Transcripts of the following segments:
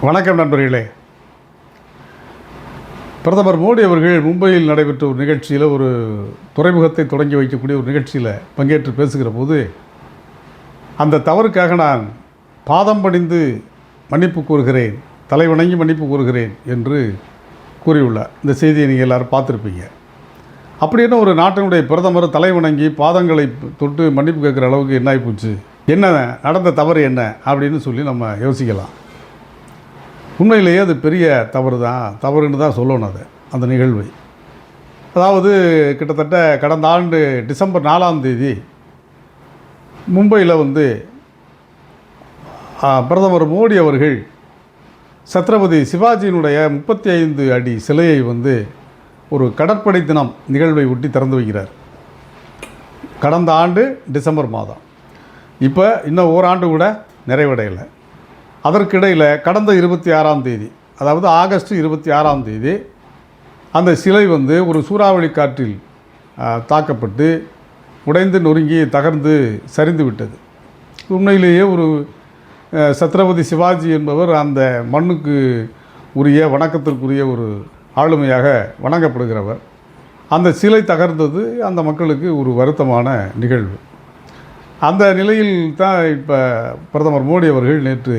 வணக்கம் நண்பர்களே. பிரதமர் மோடி அவர்கள் மும்பையில் நடைபெற்ற ஒரு நிகழ்ச்சியில் ஒரு துறைமுகத்தை தொடங்கி வைக்கக்கூடிய ஒரு நிகழ்ச்சியில் பங்கேற்று பேசுகிற போது அந்த தவறுக்காக நான் பாதம் பணிந்து மன்னிப்பு கூறுகிறேன் தலை வணங்கி மன்னிப்பு கூறுகிறேன் என்று கூறியுள்ளார். இந்த செய்தியை நீங்கள் எல்லோரும் பார்த்துருப்பீங்க. அப்படின்னு ஒரு நாட்டினுடைய பிரதமர் தலை வணங்கி பாதங்களை தொட்டு மன்னிப்பு கேட்குற அளவுக்கு என்ன ஆகிப்போச்சு என்ன நடந்த தவறு என்ன? அப்படின்னு சொல்லி நம்ம யோசிக்கலாம். உண்மையிலேயே அது பெரிய தவறு தான் தவறுன்னு தான் சொல்லணும் அது அந்த நிகழ்வை. அதாவது கிட்டத்தட்ட கடந்த ஆண்டு டிசம்பர் நாலாம் தேதி மும்பையில் வந்து பிரதமர் மோடி அவர்கள் சத்ரபதி சிவாஜியினுடைய முப்பத்தி ஐந்து அடி சிலையை வந்து ஒரு கடற்படை தினம் நிகழ்வை ஒட்டி திறந்து வைக்கிறார். கடந்த ஆண்டு டிசம்பர் மாதம். இப்போ இன்னும் ஓராண்டு கூட நிறைவடையலை. அதற்கிடையில் கடந்த இருபத்தி ஆறாம் தேதி அதாவது ஆகஸ்ட் இருபத்தி ஆறாம் தேதி அந்த சிலை வந்து ஒரு சூறாவளி காற்றில் தாக்கப்பட்டு உடைந்து நொறுங்கி தகர்ந்து சரிந்து விட்டது. உண்மையிலேயே ஒரு சத்ரபதி சிவாஜி என்பவர் அந்த மண்ணுக்கு உரிய வணக்கத்திற்குரிய ஒரு ஆளுமையாக வணங்கப்படுகிறவர். அந்த சிலை தகர்ந்தது அந்த மக்களுக்கு ஒரு வருத்தமான நிகழ்வு. அந்த நிலையில் தான் இப்போ பிரதமர் மோடி அவர்கள் நேற்று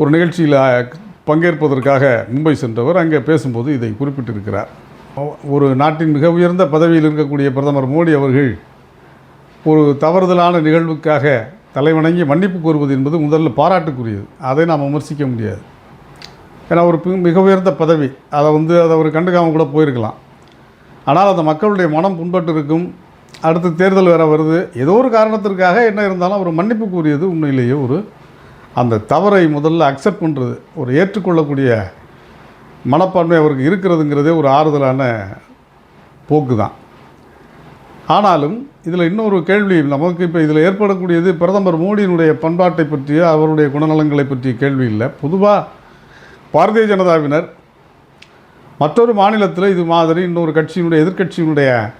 ஒரு நிகழ்ச்சியில் பங்கேற்பதற்காக மும்பை சென்றவர் அங்கே பேசும்போது இதை குறிப்பிட்டிருக்கிறார். ஒரு நாட்டின் மிக உயர்ந்த பதவியில் இருக்கக்கூடிய பிரதமர் மோடி அவர்கள் ஒரு தவறுதலான நிகழ்வுக்காக தலைவணங்கி மன்னிப்பு கோருவது என்பது முதல்ல பாராட்டுக்குரியது. அதை நாம் விமர்சிக்க முடியாது. ஏன்னா ஒரு மிக உயர்ந்த பதவி அதை வந்து அதை ஒரு கண்டுக்காமல் கூட போயிருக்கலாம். ஆனால் அந்த மக்களுடைய மனம் புண்பட்டு இருக்கும் அடுத்து தேர்தல் வேறு வருது. ஏதோ ஒரு காரணத்திற்காக என்ன இருந்தாலும் அவர் மன்னிப்பு கூறியது உண்மையிலேயே ஒரு அந்த தவறை முதல்ல அக்செப்ட் பண்ணுறது ஒரு ஏற்றுக்கொள்ளக்கூடிய மனப்பான்மை அவருக்கு இருக்கிறதுங்கிறதே ஒரு ஆறுதலான போக்கு தான் ஆனாலும் இதில் இன்னொரு கேள்வி நமக்கு இப்போ இதில் ஏற்படக்கூடியது பிரதமர் மோடியினுடைய பண்பாட்டை பற்றிய அவருடைய குணநலங்களை பற்றிய கேள்வி இல்லை. பொதுவாக பாரதிய ஜனதாவினர் மற்றொரு மாநிலத்தில் இது மாதிரி இன்னொரு கட்சியினுடைய எதிர்க்கட்சியினுடைய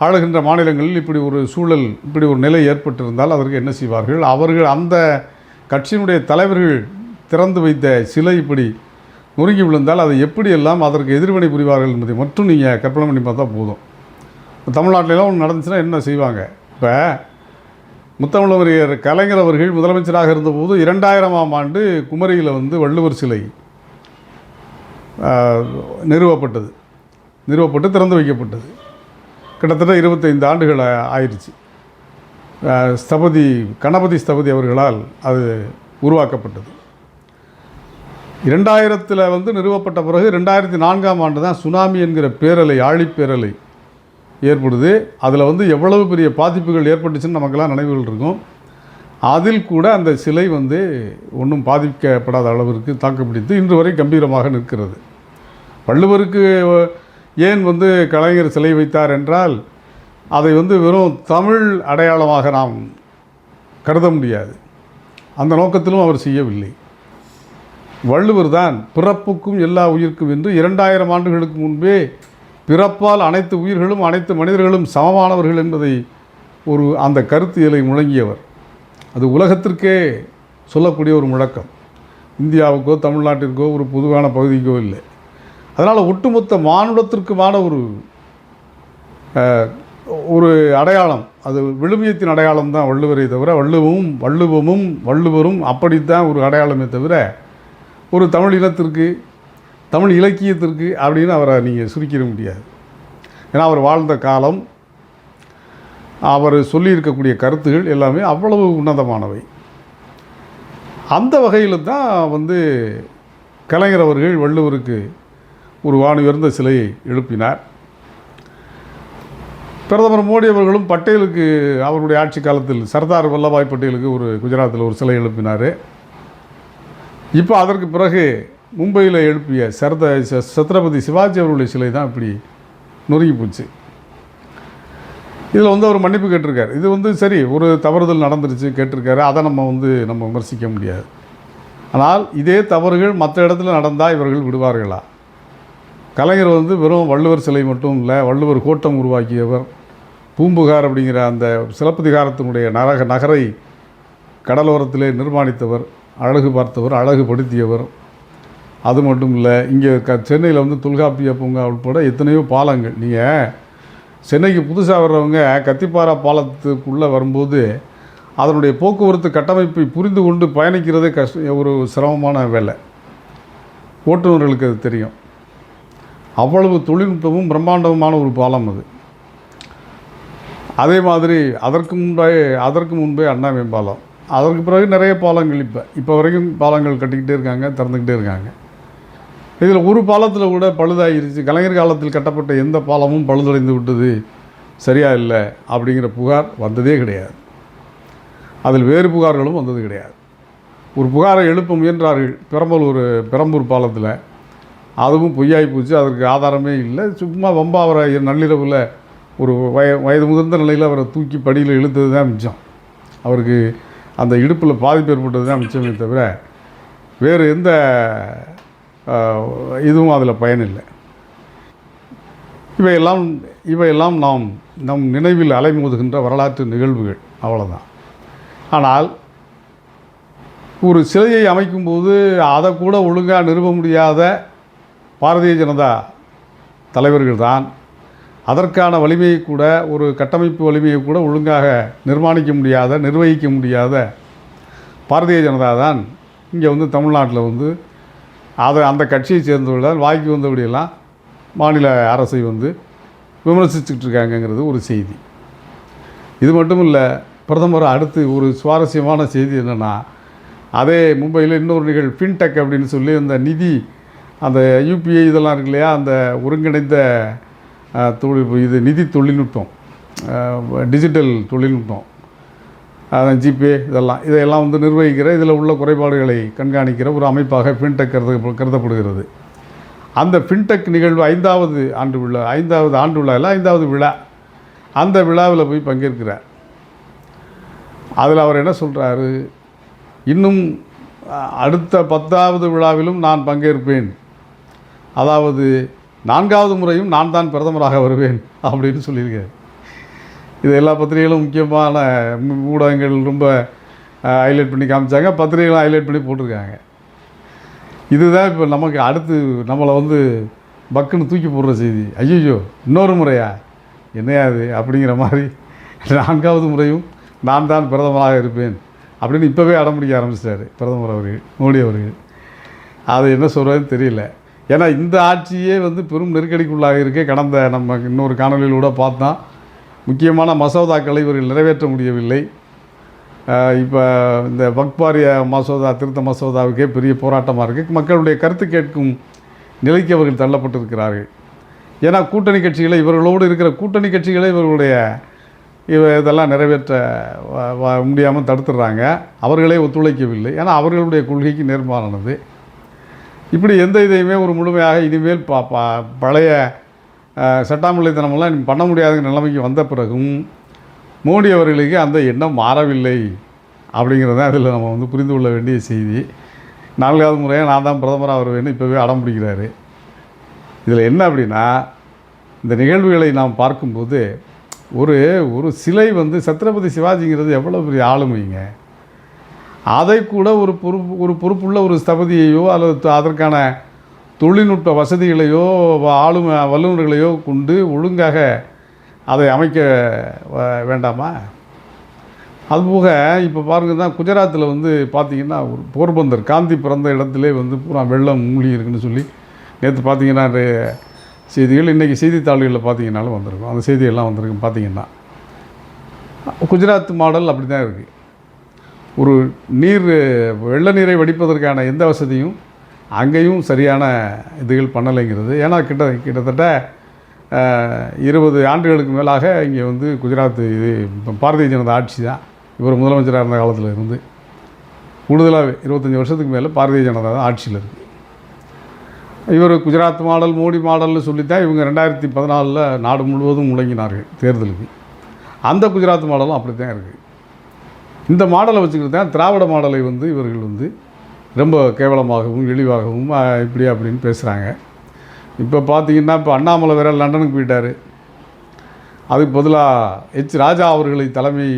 ஆளுகின்ற மாநிலங்களில் இப்படி ஒரு சூழல் இப்படி ஒரு நிலை ஏற்பட்டிருந்தால் அதற்கு என்ன செய்வார்கள்? அவர்கள் அந்த கட்சியினுடைய தலைவர்கள் திறந்து வைத்த சிலை இப்படி நொறுங்கி விழுந்தால் அதை எப்படியெல்லாம் அதற்கு எதிர்வினை புரிவார்கள் என்பதை மட்டும் நீங்கள் கற்பனை பண்ணி பார்த்தா போதும். தமிழ்நாட்டிலலாம் ஒன்று நடந்துச்சுன்னா என்ன செய்வாங்க? இப்போ முத்தமிழவரையர் கலைஞர் அவர்கள் முதலமைச்சராக இருந்தபோது இரண்டாயிரமாம் ஆண்டு குமரியில் வந்து வள்ளுவர் சிலை நிறுவப்பட்டது. நிறுவப்பட்டு திறந்து வைக்கப்பட்டது. கிட்டத்தட்ட இருபத்தைந்து ஆண்டுகள் ஆயிடுச்சு. ஸ்தபதி கணபதி ஸ்தபதி அவர்களால் அது உருவாக்கப்பட்டது. இரண்டாயிரத்தில் வந்து நிறுவப்பட்ட பிறகு ரெண்டாயிரத்தி நான்காம் ஆண்டு தான் சுனாமி என்கிற பேரலை ஆழிப்பேரலை ஏற்படுது. அதில் வந்து எவ்வளவு பெரிய பாதிப்புகள் ஏற்பட்டுச்சுன்னு நமக்கெல்லாம் நினைவுகள் இருக்கும். அதில் கூட அந்த சிலை வந்து ஒன்றும் பாதிக்கப்படாத அளவிற்கு தாக்குப்பிடித்து இன்று வரை கம்பீரமாக நிற்கிறது. வள்ளுவருக்கு ஏன் வந்து கலைஞர் சிலை வைத்தார் என்றால் அதை வந்து வெறும் தமிழ் அடையாளமாக நாம் கருத முடியாது. அந்த நோக்கத்திலும் அவர் செய்யவில்லை. வள்ளுவர் தான் பிறப்புக்கும் எல்லா உயிர்க்கும் என்று இரண்டாயிரம் ஆண்டுகளுக்கு முன்பே பிறப்பால் அனைத்து உயிர்களும் அனைத்து மனிதர்களும் சமமானவர்கள் என்பதை ஒரு அந்த கருத்தியலை முழங்கியவர். அது உலகத்திற்கே சொல்லக்கூடிய ஒரு முழக்கம். இந்தியாவுக்கோ தமிழ்நாட்டிற்கோ ஒரு பொதுவான பகுதிக்கோ இல்லை. அதனால் ஒட்டுமொத்த மானுடத்திற்குமான ஒரு ஒரு அடையாளம். அது விழுமியத்தின் அடையாளம் தான் வள்ளுவரை தவிர வள்ளுவமும் வள்ளுவமும் வள்ளுவரும் அப்படித்தான் ஒரு அடையாளமே தவிர ஒரு தமிழ் இனத்திற்கு தமிழ் இலக்கியத்திற்கு அப்படின்னு அவரை நீங்கள் சுருக்கிட முடியாது. ஏன்னா அவர் வாழ்ந்த காலம் அவர் சொல்லியிருக்கக்கூடிய கருத்துகள் எல்லாமே அவ்வளவு உன்னதமானவை. அந்த வகையில் தான் வந்து கலைஞர் அவர்கள் வள்ளுவருக்கு ஒரு வானுயர்ந்த சிலையை எழுப்பினார். பிரதமர் மோடி அவர்களும் பட்டேலுக்கு அவருடைய ஆட்சி காலத்தில் சர்தார் வல்லபாய் பட்டேலுக்கு ஒரு குஜராத்தில் ஒரு சிலை எழுப்பினார். இப்போ அதற்கு பிறகு மும்பையில் எழுப்பிய சரத சத்ரபதி சிவாஜி அவருடைய சிலை தான் இப்படி நொறுங்கி போச்சு. இதில் வந்து அவர் மன்னிப்பு கேட்டிருக்காரு. இது வந்து சரி ஒரு தவறுதல் நடந்துருச்சு கேட்டிருக்காரு. அதை நம்ம வந்து நம்ம விமர்சிக்க முடியாது. ஆனால் இதே தவறுகள் மற்ற இடத்துல நடந்தால் இவர்கள் விடுவார்களா? கலைஞர் வந்து வெறும் வள்ளுவர் சிலை மட்டும் இல்லை வள்ளுவர் கோட்டம் உருவாக்கியவர் பூம்புகார் அப்படிங்கிற அந்த சிலப்பதிகாரத்தினுடைய நரக நகரை கடலோரத்திலே நிர்மாணித்தவர் அழகு பார்த்தவர் அழகுபடுத்தியவர். அது மட்டும் இல்லை இங்கே க சென்னையில் வந்து தொல்காப்பிய பூங்கா உட்பட எத்தனையோ பாலங்கள். நீங்கள் சென்னைக்கு புதுசாக வர்றவங்க கத்திப்பாரா பாலத்துக்குள்ளே வரும்போது அதனுடைய போக்குவரத்து கட்டமைப்பை புரிந்து கொண்டு பயணிக்கிறதே கஷ்ட ஒரு சிரமமான வேலை. ஓட்டுநர்களுக்கு அது தெரியும். அவ்வளவு தொழில்நுட்பமும் பிரம்மாண்டமான ஒரு பாலம் அது. அதே மாதிரி அதற்கு முன்பே அதற்கு முன்பே அண்ணா மேம்பாலம் அதற்கு பிறகு நிறைய பாலங்கள் இப்போ இப்போ வரைக்கும் பாலங்கள் கட்டிக்கிட்டே இருக்காங்க திறந்துக்கிட்டே இருக்காங்க. இதில் ஒரு பாலத்தில் கூட பழுதாயிருச்சு. கலைஞர் காலத்தில் கட்டப்பட்ட எந்த பாலமும் பழுதடைந்து விட்டது சரியாக இல்லை அப்படிங்கிற புகார் வந்ததே கிடையாது. அதில் வேறு புகார்களும் வந்தது கிடையாது. ஒரு புகாரை எழுப்ப முயன்றார்கள் பெரம்பலூர் பெரம்பூர் பாலத்தில். அதுவும் பொய்யாகி போச்சு அதற்கு ஆதாரமே இல்லை. சும்மா வம்பா அவரை நள்ளிரவில் ஒரு வய வயது முதிர்ந்த நிலையில் அவரை தூக்கி படியில் இழுத்தது தான் மிச்சம். அவருக்கு அந்த இடுப்பில் பாதிப்பு ஏற்பட்டது தான் மிச்சமே தவிர வேறு எந்த இதுவும் அதில் பயனில்லை. இவையெல்லாம் இவையெல்லாம் நாம் நம் நினைவில் அலைமோதுகின்ற வரலாற்று நிகழ்வுகள். அவ்வளோதான் ஆனால் ஒரு சிலையை அமைக்கும்போது அதை கூட ஒழுங்காக நிறுவ முடியாத பாரதிய ஜனதா தலைவர்கள் தான் அதற்கான வலிமையை கூட ஒரு கட்டமைப்பு வலிமையை கூட ஒழுங்காக நிர்மாணிக்க முடியாத நிர்வகிக்க முடியாத பாரதிய ஜனதா தான் இங்கே வந்து தமிழ்நாட்டில் வந்து அதை அந்த கட்சியை சேர்ந்தவர்கள் வாய்க்கு வந்தபடியெல்லாம் மாநில அரசை வந்து விமர்சிச்சுட்டு இருக்காங்கங்கிறது ஒரு செய்தி. இது மட்டும் இல்லை பிரதமர் அடுத்து ஒரு சுவாரஸ்யமான செய்தி என்னென்னா அதே மும்பையில் இன்னொரு நிகழ் ஃபின்டெக் அப்படின்னு சொல்லி அந்த நிதி அந்த யூபிஐ இதெல்லாம் இருக்கு இல்லையா அந்த ஒருங்கிணைந்த தொழில் இது நிதி தொழில்நுட்பம் டிஜிட்டல் தொழில்நுட்பம் அதான் ஜிபே இதெல்லாம் இதையெல்லாம் வந்து நிர்வகிக்கிற இதில் உள்ள குறைபாடுகளை கண்காணிக்கிற ஒரு அமைப்பாக ஃபின்டெக் கருத கருதப்படுகிறது. அந்த ஃபின்டெக் நிகழ்வு ஐந்தாவது ஆண்டு விழா ஐந்தாவது ஆண்டு விழா இல்லை ஐந்தாவது விழா அந்த விழாவில் போய் பங்கேற்கிறார். அதில் அவர் என்ன சொல்கிறாரு இன்னும் அடுத்த பத்தாவது விழாவிலும் நான் பங்கேற்பேன். அதாவது நான்காவது முறையும் நான் தான் பிரதமராக வருவேன் அப்படின்னு சொல்லியிருக்காரு. இது எல்லா பத்திரிகைகளும் முக்கியமான ஊடகங்கள் ரொம்ப ஹைலைட் பண்ணி காமிச்சாங்க. பத்திரிகைகளும் ஹைலைட் பண்ணி போட்டிருக்காங்க. இதுதான் இப்போ நமக்கு அடுத்து நம்மளை வந்து பக்குன்னு தூக்கி போடுற செய்தி. ஐயோ இன்னொரு முறையா? என்னையா அது அப்படிங்கிற மாதிரி நான்காவது முறையும் நான் தான் பிரதமராக இருப்பேன் அப்படின்னு இப்போவே அடம்பிடிக்க ஆரம்பிச்சிட்டாரு பிரதமர் அவர்கள் மோடி அவர்கள். அது என்ன சொல்கிறதுன்னு தெரியல. ஏன்னா இந்த ஆட்சியே வந்து பெரும் நெருக்கடிக்குள்ளாக இருக்கே. கடந்த நம்ம இன்னொரு காணொலியில் கூட பார்த்தோம். முக்கியமான மசோதாக்களை இவர்கள் நிறைவேற்ற முடியவில்லை. இப்போ இந்த வக்பாரிய மசோதா திருத்த மசோதாவுக்கே பெரிய போராட்டமாக இருக்குது மக்களுடைய கருத்து கேட்கும் நிலைக்கு அவர்கள் தள்ளப்பட்டிருக்கிறார்கள். ஏன்னா கூட்டணி கட்சிகளை இவர்களோடு இருக்கிற கூட்டணி கட்சிகளை இவர்களுடைய இவ இதெல்லாம் நிறைவேற்ற முடியாமல் தடுத்துடுறாங்க. அவர்களே ஒத்துழைக்கவில்லை. ஏன்னா அவர்களுடைய கொள்கைக்கு நேர்மாறானது. இப்படி எந்த இதையுமே ஒரு முழுமையாக இனிமேல் ப ப- பழைய அஹ், இனி பண்ண முடியாத நிலைமைக்கு வந்த பிறகும் மோடி அவர்களுக்கு அந்த எண்ணம் மாறவில்லை அப்படிங்கிறது தான் அதில் நம்ம வந்து புரிந்து கொள்ள வேண்டிய செய்தி. நான்காவது முறையாக நான் தான் பிரதமராக வருவேன்னு இப்போவே அடம் பிடிக்கிறாரு. இதில் என்ன அப்படின்னா இந்த நிகழ்வுகளை நாம் பார்க்கும்போது ஒரு ஒரு சிலை வந்து சத்ரபதி சிவாஜிங்கிறது எவ்வளோ பெரிய ஆளுமைங்க. அதை கூட ஒரு பொறுப்பு ஒரு பொறுப்புள்ள ஒரு ஸ்தபதியையோ அல்லது அதற்கான தொழில்நுட்ப வசதிகளையோ வ- வல்லுநர்களையோ கொண்டு ஒழுங்காக அதை அமைக்க வ- வேண்டாமா? அதுபோக இப்போ பாருங்க தான் குஜராத்தில் வந்து பார்த்தீங்கன்னா ஒரு போர்பந்தர் காந்தி பிறந்த இடத்துல வந்து பூரா வெள்ளம் மூழ்கி இருக்குன்னு சொல்லி நேற்று பார்த்தீங்கன்னா செய்திகள் இன்றைக்கி செய்தித்தாள்களில் பார்த்தீங்கன்னாலும் வந்திருக்கும். அந்த செய்தியெல்லாம் வந்திருக்கும் பார்த்தீங்கன்னா குஜராத் மாடல் அப்படி தான் இருக்குது ஒரு நீர் வெள்ள நீரை வடிப்பதற்கான எந்த வசதியும் அங்கேயும் சரியான இதுகள் பண்ணலைங்கிறது. ஏன்னா கிட்ட கிட்டத்தட்ட இருபது ஆண்டுகளுக்கு மேலாக இங்கே வந்து குஜராத் இது பாரதிய ஜனதா ஆட்சி தான். இவர் முதலமைச்சராக இருந்த காலத்தில் இருந்து. கூடுதலாக இருபத்தஞ்சி வருஷத்துக்கு மேலே பாரதிய ஜனதா தான் ஆட்சியில் இருக்குது இவர் குஜராத் மாடல் மோடி மாடல்னு சொல்லித்தான் இவங்க ரெண்டாயிரத்தி பதினாலில் நாடு முழுவதும் முழங்கினார்கள் தேர்தலுக்கு. அந்த குஜராத் மாடலும் அப்படி தான் இருக்குது இந்த மாடலை வச்சுக்கிட்டு தான் திராவிட மாடலை வந்து இவர்கள் வந்து ரொம்ப கேவலமாகவும் இழிவாகவும் இப்படி அப்படின்னு பேசுகிறாங்க இப்போ பார்த்தீங்கன்னா இப்போ அண்ணாமலை வேற லண்டனுக்கு போயிட்டார். அதுக்கு பதிலாக எச் ராஜா அவர்களை தலைமை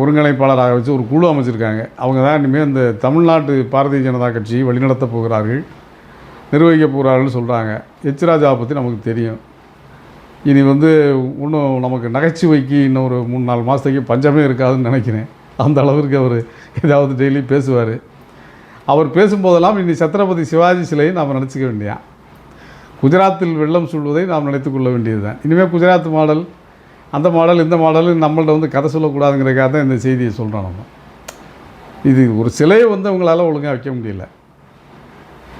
ஒருங்கிணைப்பாளராக வச்சு ஒரு குழு அமைச்சிருக்காங்க. அவங்க தான் இனிமேல் இந்த தமிழ்நாட்டு பாரதிய ஜனதா கட்சியை வழிநடத்தப் போகிறார்கள் நிர்வகிக்க போகிறார்கள் சொல்கிறாங்க எச் ராஜாவை பற்றி நமக்கு தெரியும். இனி வந்து இன்னும் நமக்கு நகைச்சுவைக்கு இன்னும் ஒரு மூணு நாலு மாதத்துக்கு பஞ்சமே இருக்காதுன்னு நினைக்கிறேன். அந்த அளவிற்கு அவர் ஏதாவது டெய்லி பேசுவார். அவர் பேசும்போதெல்லாம் இனி சத்ரபதி சிவாஜி சிலையை நாம் நினச்சிக்க வேண்டியான் குஜராத்தில் வெள்ளம் சூழ்வதை நாம் நினைத்து கொள்ள வேண்டியது தான் இனிமேல் குஜராத் மாடல் அந்த மாடல் இந்த மாடல் நம்மள்ட்ட வந்து கதை சொல்லக்கூடாதுங்கிறக்காக தான் இந்த செய்தியை சொல்கிறோம் நம்ம. இது ஒரு சிலையை வந்து அவங்களால ஒழுங்காக வைக்க முடியல.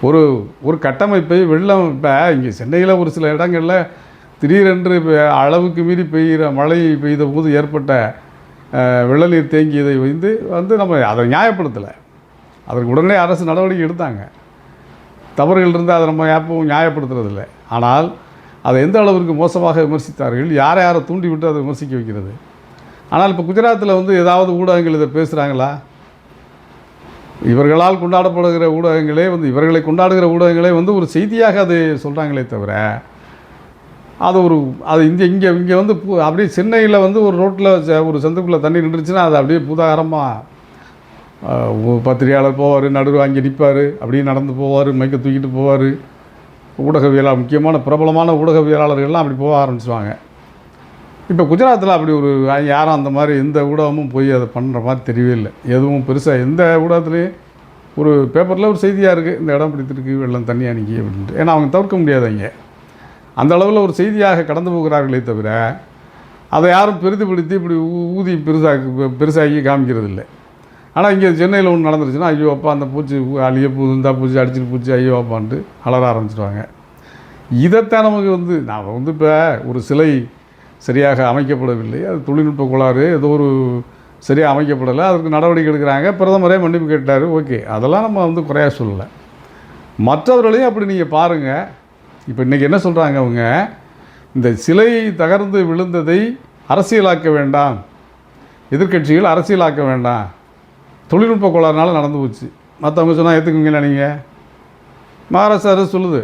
ஒரு ஒரு கட்டமைப்பை வெள்ளம் இப்போ இங்கே சென்னையில் ஒரு சில இடங்களில் திடீரென்று அளவுக்கு மீறி பெய்கிற மழை பெய்த போது ஏற்பட்ட வெள்ளநீர் தேங்கியதை வந்து வந்து நம்ம அதை நியாயப்படுத்தலை. அதற்கு உடனே அரசு நடவடிக்கை எடுத்தாங்க. தவறுகள் இருந்தால் அதை நம்ம எப்பவும் நியாயப்படுத்துறதில்லை. ஆனால் அதை எந்த அளவிற்கு மோசமாக விமர்சித்தார்கள் யாரை யாரை தூண்டி விட்டு அதை விமர்சிக்க வைக்கிறது? ஆனால் இப்போ குஜராத்தில் வந்து ஏதாவது ஊடகங்கள் இதை பேசுகிறாங்களா இவர்களால் கொண்டாடப்படுகிற ஊடகங்களே வந்து இவர்களை கொண்டாடுகிற ஊடகங்களே வந்து ஒரு செய்தியாக அதை சொல்கிறாங்களே தவிர அது ஒரு அது இங்கே இங்கே இங்கே வந்து பு- அப்படியே சென்னையில் வந்து ஒரு ரோட்டில் ஒரு சந்துக்குள்ளே தண்ணி நின்றுச்சுன்னா அது அப்படியே புதாகரமாக பத்திரிகையாளர் போவார் நடுவு அங்கே நிற்பார் அப்படியே நடந்து போவார் மைக்கை தூக்கிட்டு போவார். ஊடகவியலாளர் முக்கியமான பிரபலமான ஊடகவியலாளர்கள்லாம் அப்படி போக ஆரம்பிச்சுவாங்க இப்போ குஜராத்தில் அப்படி ஒரு யாரும் அந்த மாதிரி எந்த ஊடகமும் போய் அதை பண்ணுற மாதிரி தெரியவே இல்லை. எதுவும் பெருசாக எந்த ஊடகத்துலேயும் ஒரு பேப்பரில் ஒரு செய்தியாக இருக்குது இந்த இடம் பிடித்திருக்கு வெள்ளம் தண்ணி அன்னைக்கு அப்படின்ட்டு. ஏன்னா அவங்க தவிர்க்க முடியாது இங்கே அந்த அளவில் ஒரு செய்தியாக கடந்து போகிறார்களே தவிர அதை யாரும் பெரிதுபடுத்தி இப்படி ஊ- ஊதி பெருசாக பெருசாகி காமிக்கிறது இல்லை ஆனால் இங்கே சென்னையில் ஒன்று நடந்துருச்சுன்னா ஐயோ அப்பா அந்த பூச்சி அழிய பூ இந்த பூச்சி அடிச்சிட்டு பூச்சி ஐயோ அப்பான்ட்டு அலற ஆரம்பிச்சிடுவாங்க இதைத்தான் நமக்கு வந்து நான் வந்து இப்போ ஒரு சிலை சரியாக அமைக்கப்படவில்லை. அது தொழில்நுட்ப கோளாறு ஏதோ ஒரு சரியாக அமைக்கப்படலை. அதற்கு நடவடிக்கை எடுக்கிறாங்க. பிரதமரே மன்னிப்பு கேட்டார். ஓகே. அதெல்லாம் நம்ம வந்து குறையாக சொல்லலை. மற்றவர்களையும் அப்படி நீங்கள் பாருங்கள் இப்போ இன்றைக்கி என்ன சொல்கிறாங்க அவங்க? இந்த சிலை தகர்ந்து விழுந்ததை அரசியலாக்க வேண்டாம். எதிர்கட்சிகள் அரசியலாக்க வேண்டாம். தொழில்நுட்ப கோளாறுனால நடந்து போச்சு. மற்றவங்க சொன்னால் ஏற்றுக்குங்களா நீங்கள் மகாராஷ்டிரா அரசு சொல்லுது.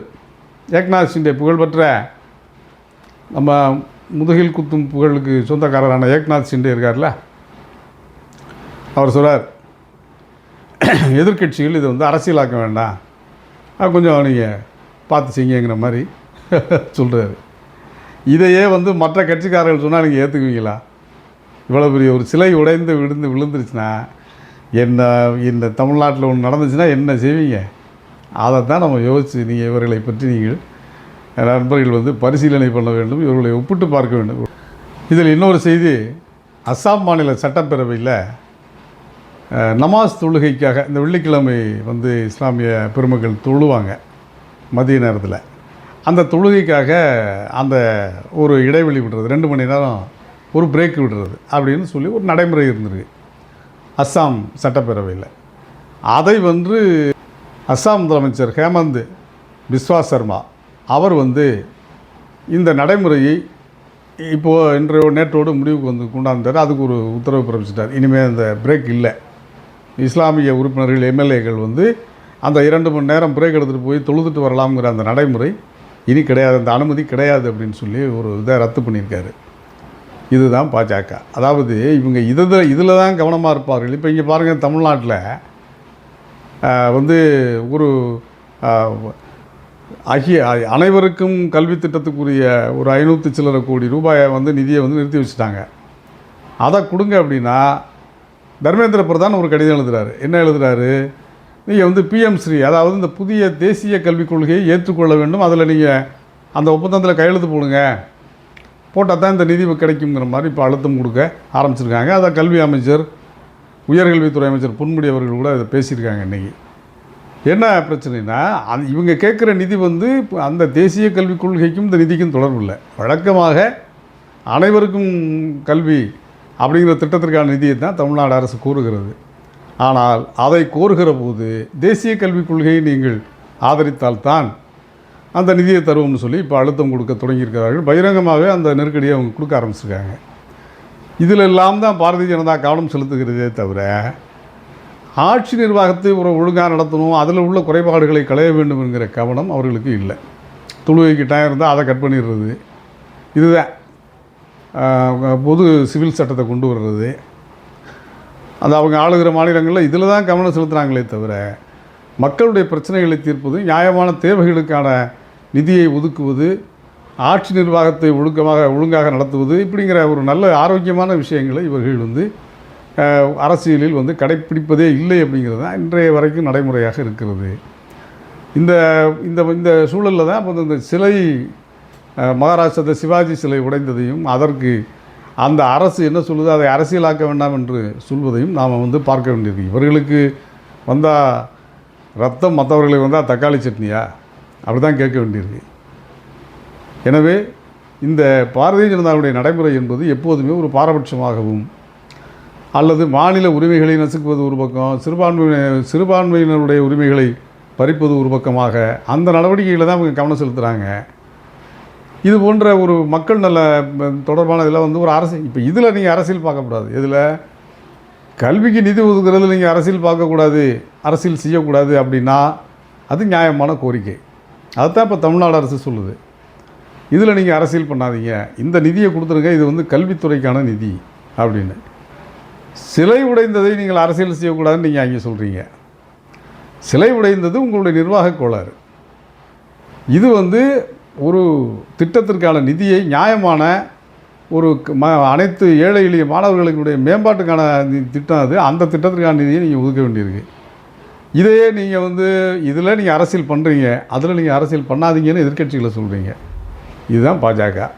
ஏக்நாத் ஷிண்டே புகழ்பெற்ற நம்ம முதுகில் குத்தும் புகழுக்கு சொந்தக்காரரான ஏக்நாத் ஷிண்டே இருக்கார்ல? அவர் சொல்கிறார் எதிர்கட்சிகள் இதை வந்து அரசியலாக்க வேண்டாம். கொஞ்சம் நீங்கள் பார்த்து செய்யுங்கிற மாதிரி சொல்கிறாரு இதையே வந்து மற்ற கட்சிக்காரர்கள் சொன்னால் நீங்கள் ஏற்றுக்குவீங்களா இவ்வளோ பெரிய ஒரு சிலை உடைந்து விழுந்து விழுந்துருச்சுன்னா என்ன இந்த தமிழ்நாட்டில் ஒன்று நடந்துச்சுன்னா என்ன செய்வீங்க? அதை தான் நம்ம யோசித்து நீங்கள் இவர்களை பற்றி நீங்கள் நண்பர்கள் வந்து பரிசீலனை பண்ண வேண்டும் இவர்களை ஒப்பிட்டு பார்க்க வேண்டும். இதில் இன்னொரு செய்தி அஸ்ஸாம் மாநில சட்டப்பேரவையில் நமாஸ் தொழுகைக்காக இந்த வெள்ளிக்கிழமை வந்து இஸ்லாமிய பெருமக்கள் தொழுவாங்க. மதிய நேரத்தில். அந்த தொழுகைக்காக அந்த ஒரு இடைவெளி விடுறது ரெண்டு மணி நேரம் ஒரு பிரேக் விடுறது அப்படின்னு சொல்லி ஒரு நடைமுறை இருந்திருக்கு. அஸ்ஸாம் சட்டப்பேரவையில். அதை வந்து அஸ்ஸாம் முதலமைச்சர் ஹேமந்த் பிஸ்வா சர்மா அவர் வந்து இந்த நடைமுறையை இப்போது இன்றைய நேற்றோடு முடிவுக்கு வந்து கொண்டாந்தார். அதுக்கு ஒரு உத்தரவு பிறப்பிச்சிட்டார். இனிமேல் அந்த பிரேக் இல்லை. இஸ்லாமிய உறுப்பினர்கள் எம்எல்ஏக்கள் வந்து அந்த இரண்டு மணி நேரம் பிரேக் எடுத்துகிட்டு போய் தொழுதுட்டு வரலாம்ங்கிற அந்த நடைமுறை இனி கிடையாது அந்த அனுமதி கிடையாது அப்படின்னு சொல்லி ஒரு இதை ரத்து பண்ணியிருக்காரு. இதுதான் பாஜக. அதாவது இவங்க இதில் இதில் தான் கவனமாக இருப்பார்கள். இப்போ இங்கே பாருங்கள் தமிழ்நாட்டில் வந்து ஒரு அகிய அனைவருக்கும் கல்வி திட்டத்துக்குரிய ஒரு ஐநூற்றி சில்லரை கோடி ரூபாயை வந்து நிதியை வந்து நிறுத்தி வச்சுட்டாங்க. அதை கொடுங்க அப்படின்னா தர்மேந்திர பிரதான் ஒரு கடிதம் எழுதுகிறாரு என்ன எழுதுறாரு? நீங்கள் வந்து பிஎம் ஸ்ரீ அதாவது இந்த புதிய தேசிய கல்விக் கொள்கையை ஏற்றுக்கொள்ள வேண்டும். அதில் நீங்கள் அந்த ஒப்பந்தத்தில் கையெழுத்து போடுங்க. போட்டால் தான் இந்த நிதி கிடைக்குங்கிற மாதிரி இப்போ அழுத்தம் கொடுக்க ஆரம்பிச்சிருக்காங்க. அதை கல்வி அமைச்சர் உயர்கல்வித்துறை அமைச்சர் பொன்முடி அவர்கள் கூட இதை பேசியிருக்காங்க இன்றைக்கி என்ன பிரச்சனைனா அந் இவங்க கேட்குற நிதி வந்து அந்த தேசிய கல்விக் கொள்கைக்கும் இந்த நிதிக்கும் தொடர்பு இல்லை. வழக்கமாக அனைவருக்கும் கல்வி அப்படிங்கிற திட்டத்திற்கான நிதியை தான் தமிழ்நாடு அரசு கூறுகிறது ஆனால் அதை கோருகிற போது தேசிய கல்விக் கொள்கையை நீங்கள் ஆதரித்தால்தான் அந்த நிதியை தருவோம்னு சொல்லி இப்போ அழுத்தம் கொடுக்க தொடங்கியிருக்கிறார்கள். பகிரங்கமாகவே அந்த நெருக்கடியை அவங்க கொடுக்க ஆரம்பிச்சிருக்காங்க. இதில் எல்லாம் தான் பாரதிய ஜனதா கவனம் செலுத்துகிறதே தவிர ஆட்சி நிர்வாகத்தை ஒரு ஒழுங்காக நடத்தணும் அதில் உள்ள குறைபாடுகளை களைய வேண்டும் என்கிற கவனம் அவர்களுக்கு இல்லை. தொழுகைக்கு டைம் இருந்தால் அதை கட் பண்ணிடுறது. இதுதான். பொது சிவில் சட்டத்தை கொண்டு வர்றது. அது அவங்க ஆளுகிற மாநிலங்களில் இதில் தான் கவனம் செலுத்துகிறாங்களே தவிர மக்களுடைய பிரச்சனைகளை தீர்ப்பது நியாயமான தேவைகளுக்கான நிதியை ஒதுக்குவது ஆட்சி நிர்வாகத்தை ஒழுக்கமாக ஒழுங்காக நடத்துவது இப்படிங்கிற ஒரு நல்ல ஆரோக்கியமான விஷயங்களை இவர்கள் வந்து அரசியலில் வந்து கடைப்பிடிப்பதே இல்லை அப்படிங்கிறது தான் இன்றைய வரைக்கும் நடைமுறையாக இருக்கிறது. இந்த இந்த இந்த சூழலில் தான் அப்போ இந்த சிலை அஹ், மகாராஷ்டிரத்தை சிவாஜி சிலை உடைந்ததையும் அதற்கு அந்த அரசு என்ன சொல்லுது? அதை அரசியலாக்க வேண்டாம் என்று சொல்வதையும் நாம் வந்து பார்க்க வேண்டியது இவர்களுக்கு வந்தால் ரத்தம் மற்றவர்களுக்கு வந்தால் தக்காளி சட்னியா? அப்படி தான் கேட்க வேண்டியிருக்கு. எனவே இந்த பாரதிய ஜனதாவுடைய நடைமுறை என்பது எப்போதுமே ஒரு பாரபட்சமாகவும் அல்லது மாநில உரிமைகளை நசுக்குவது ஒரு பக்கம் சிறுபான்மையின சிறுபான்மையினருடைய உரிமைகளை பறிப்பது ஒரு பக்கமாக அந்த நடவடிக்கைகளை தான் அவங்க கவனம் செலுத்துகிறாங்க இது போன்ற ஒரு மக்கள் நல்ல தொடர்பான இதில் வந்து ஒரு அரசு இப்போ இதில் நீங்கள் அரசியல் பார்க்கக்கூடாது இதில் கல்விக்கு நிதி ஒதுக்குறதுல நீங்கள் அரசியல் பார்க்கக்கூடாது அரசியல் செய்யக்கூடாது அப்படின்னா அது நியாயமான கோரிக்கை. அதுதான் இப்போ தமிழ்நாடு அரசு சொல்லுது. இதில் நீங்கள் அரசியல் பண்ணாதீங்க. இந்த நிதியை கொடுத்துருங்க இது வந்து கல்வித்துறைக்கான நிதி அப்படின்னு. சிலை உடைந்ததை நீங்கள் அரசியல் செய்யக்கூடாதுன்னு நீங்கள் அங்கே சொல்கிறீங்க சிலை உடைந்தது உங்களுடைய நிர்வாக கோளாறு. இது வந்து ஒரு திட்டத்திற்கான நிதியை நியாயமான ஒரு ம அனைத்து ஏழை எளிய மாணவர்களுடைய மேம்பாட்டுக்கான திட்டம் அது. அந்த திட்டத்திற்கான நிதியை நீங்கள் ஒதுக்க வேண்டியிருக்கு. இதையே நீங்கள் வந்து இதில் நீங்கள் அரசியல் பண்ணுறீங்க அதில் நீங்கள் அரசியல் பண்ணாதீங்கன்னு எதிர்க்கட்சிகளை சொல்கிறீங்க இதுதான் பாஜக.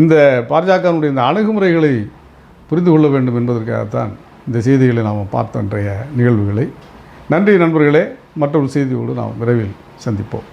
இந்த பாஜகனுடைய இந்த அணுகுமுறைகளை புரிந்து கொள்ள வேண்டும் என்பதற்காகத்தான் இந்த செய்திகளை நாம் பார்த்த இன்றைய நிகழ்வுகளை. நன்றி நண்பர்களே. மற்றொரு செய்தியோடு நாம் விரைவில் சந்திப்போம்.